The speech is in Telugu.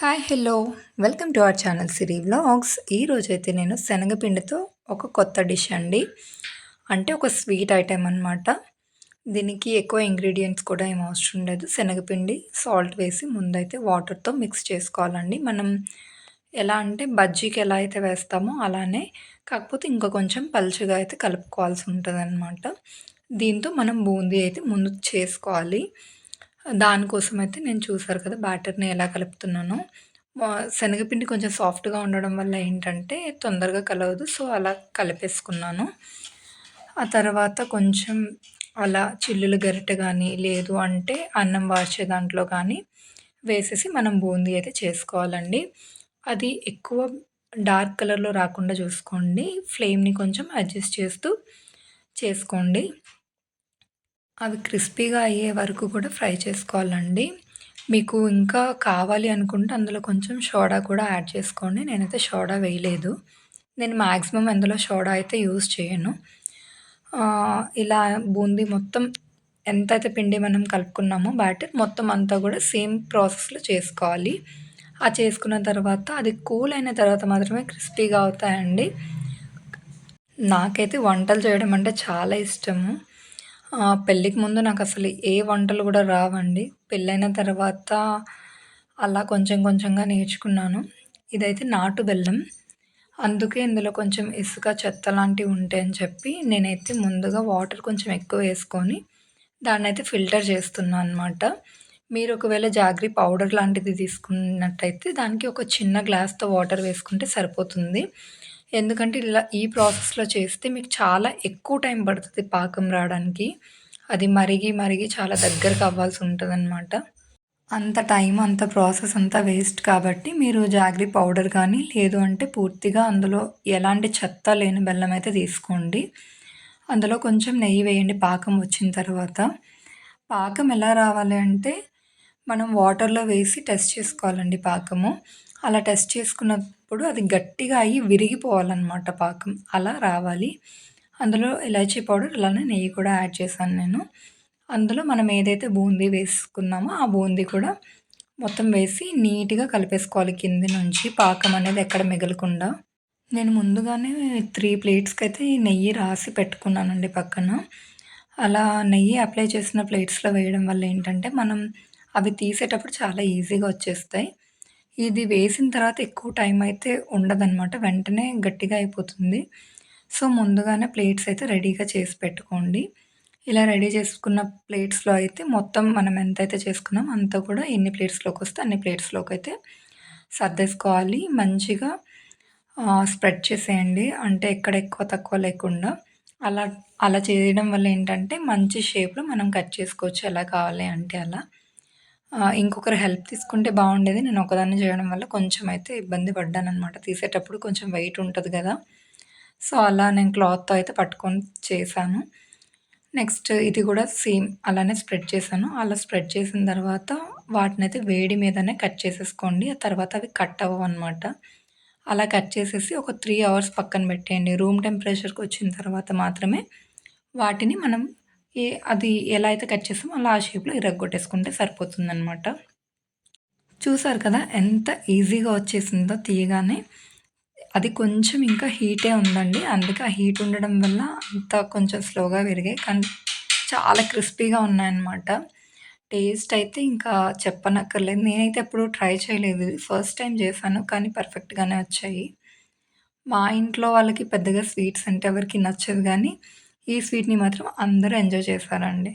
Hi hello welcome to our channel Siri vlogs ఈరోజైతే నేను శనగపిండితో ఒక కొత్త డిష్ అండి. అంటే ఒక స్వీట్ ఐటెం అనమాట దీనికి ఎక్కువ ఇంగ్రీడియంట్స్ కూడా ఏం అవసరం లేదు. శనగపిండి సాల్ట్ వేసి ముందైతే వాటర్తో మిక్స్ చేసుకోవాలండి. మనం ఎలా అంటే బజ్జీకి ఎలా అయితే వేస్తామో అలానే కాకపోతే ఇంకా కొంచెం పలుచగా అయితే కలుపుకోవాల్సి ఉంటుంది దీంతో మనం బూందీ అయితే ముందు చేసుకోవాలి. దానికోసం అయితే నేను చూసారు కదా బ్యాటర్ని ఎలా కలుపుతున్నానో. శనగపిండి కొంచెం సాఫ్ట్గా ఉండడం వల్ల ఏంటంటే తొందరగా కలవదు. సో అలా కలిపేసుకున్నాను. ఆ తర్వాత కొంచెం అలా చిల్లులు గరిటె కానీ లేదు అంటే అన్నం వార్చే దాంట్లో కానీ వేసేసి మనం బూందీ అయితే చేసుకోవాలండి. అది ఎక్కువ డార్క్ కలర్లో రాకుండా చూసుకోండి. ఫ్లేమ్ని కొంచెం అడ్జస్ట్ చేస్తూ చేసుకోండి. అవి క్రిస్పీగా అయ్యే వరకు కూడా ఫ్రై చేసుకోవాలండి. మీకు ఇంకా కావాలి అనుకుంటే అందులో కొంచెం సోడా కూడా యాడ్ చేసుకోండి. నేనైతే సోడా వేయలేదు. నేను మ్యాక్సిమం అందులో సోడా అయితే యూజ్ చేయను. ఇలా బూందీ మొత్తం ఎంతైతే పిండి మనం కలుపుకున్నామో బ్యాటర్ మొత్తం అంతా కూడా సేమ్ ప్రాసెస్లో చేసుకోవాలి. ఆ చేసుకున్న తర్వాత అది కూల్ అయిన తర్వాత మాత్రమే క్రిస్పీగా అవుతాయండి. నాకైతే వంటలు చేయడం అంటే చాలా ఇష్టము. పెళ్ళికి ముందు నాకు అసలు ఏ వంటలు కూడా రావండి. పెళ్ళైన తర్వాత అలా కొంచెం కొంచెంగా నేర్చుకున్నాను. ఇదైతే నాటు బెల్లం. అందుకే ఇందులో కొంచెం ఇసుక చెత్త లాంటివి ఉంటాయని చెప్పి నేనైతే ముందుగా వాటర్ కొంచెం ఎక్కువ వేసుకొని దాన్ని అయితే ఫిల్టర్ చేస్తున్నాను అనమాట మీరు ఒకవేళ జాగ్రీ పౌడర్ లాంటిది తీసుకున్నట్టయితే దానికి ఒక చిన్న గ్లాస్తో వాటర్ వేసుకుంటే సరిపోతుంది. ఎందుకంటే ఇలా ఈ ప్రాసెస్లో చేస్తే మీకు చాలా ఎక్కువ టైం పడుతుంది పాకం రావడానికి. అది మరిగి మరిగి చాలా దగ్గరకు అవ్వాల్సి ఉంటుంది అనమాట అంత టైం అంత ప్రాసెస్ అంతా వేస్ట్ కాబట్టి మీరు జాగ్రీ పౌడర్ కానీ లేదు అంటే పూర్తిగా అందులో ఎలాంటి చెత్త లేని బెల్లం అయితే తీసుకోండి. అందులో కొంచెం నెయ్యి వేయండి పాకం వచ్చిన తర్వాత. పాకం ఎలా రావాలి అంటే మనం వాటర్లో వేసి టెస్ట్ చేసుకోవాలండి పాకము. అలా టెస్ట్ చేసుకున్నప్పుడు అది గట్టిగా అయ్యి విరిగిపోవాలన్నమాట పాకం. అలా రావాలి. అందులో ఇలాచీ పౌడర్ అలానే నెయ్యి కూడా యాడ్ చేశాను నేను. అందులో మనం ఏదైతే బూందీ వేసుకున్నామో ఆ బూందీ కూడా మొత్తం వేసి నీట్గా కలిపేసుకోవాలి కింది నుంచి. పాకం అనేది ఎక్కడ మిగలకుండా. నేను ముందుగానే త్రీ ప్లేట్స్కి అయితే నెయ్యి రాసి పెట్టుకున్నానండి పక్కన. అలా నెయ్యి అప్లై చేసిన ప్లేట్స్లో వేయడం వల్ల ఏంటంటే మనం అవి తీసేటప్పుడు చాలా ఈజీగా వచ్చేస్తాయి. ఇది వేసిన తర్వాత ఎక్కువ టైం అయితే ఉండదన్నమాట. వెంటనే గట్టిగా అయిపోతుంది. సో ముందుగానే ప్లేట్స్ అయితే రెడీగా చేసి పెట్టుకోండి. ఇలా రెడీ చేసుకున్న ప్లేట్స్లో అయితే మొత్తం మనం ఎంతైతే చేసుకున్నాం అంతా కూడా ఎన్ని ప్లేట్స్లోకి వస్తే అన్ని ప్లేట్స్లోకి అయితే సర్దేసుకోవాలి. మంచిగా స్ప్రెడ్ చేసేయండి. అంటే ఎక్కడ ఎక్కువ తక్కువ లేకుండా. అలా అలా చేయడం వల్ల ఏంటంటే మంచి షేప్లో మనం కట్ చేసుకోవచ్చు. ఎలా కావాలి అంటే అలా. ఇంకొకరు హెల్ప్ తీసుకుంటే బాగుండేది. నేను ఒకదాన్ని చేయడం వల్ల కొంచెం అయితే ఇబ్బంది పడ్డాను అనమాట తీసేటప్పుడు కొంచెం వెయిట్ ఉంటుంది కదా. సో అలా నేను క్లాత్తో అయితే పట్టుకొని చేశాను. నెక్స్ట్ ఇది కూడా సేమ్ అలానే స్ప్రెడ్ చేశాను. అలా స్ప్రెడ్ చేసిన తర్వాత వాటిని అయితే వేడి మీదనే కట్ చేసేసుకోండి. ఆ తర్వాత అవి కట్ అవ్వవు అనమాట అలా కట్ చేసేసి ఒక త్రీ అవర్స్ పక్కన పెట్టేయండి. రూమ్ టెంపరేచర్కి వచ్చిన తర్వాత మాత్రమే వాటిని మనం ఏ అది ఎలా అయితే కట్ చేస్తామో అలా ఆ షేప్లో ఇరగొట్టేసుకుంటే సరిపోతుందనమాట చూసారు కదా ఎంత ఈజీగా వచ్చేసిందో తీయగానే. అది కొంచెం ఇంకా హీటే ఉందండి. అందుకే ఆ హీట్ ఉండడం వల్ల అంత కొంచెం స్లోగా విరిగాయి కానీ చాలా క్రిస్పీగా ఉన్నాయన్నమాట. టేస్ట్ అయితే ఇంకా చెప్పనక్కర్లేదు. నేనైతే ఎప్పుడు ట్రై చేయలేదు. ఫస్ట్ టైం చేశాను కానీ పర్ఫెక్ట్గానే వచ్చాయి. మా ఇంట్లో వాళ్ళకి పెద్దగా స్వీట్స్ అంటే ఎవరికి నచ్చదు కానీ ఈ స్వీట్ని మాత్రం అందరూ ఎంజాయ్ చేశారండి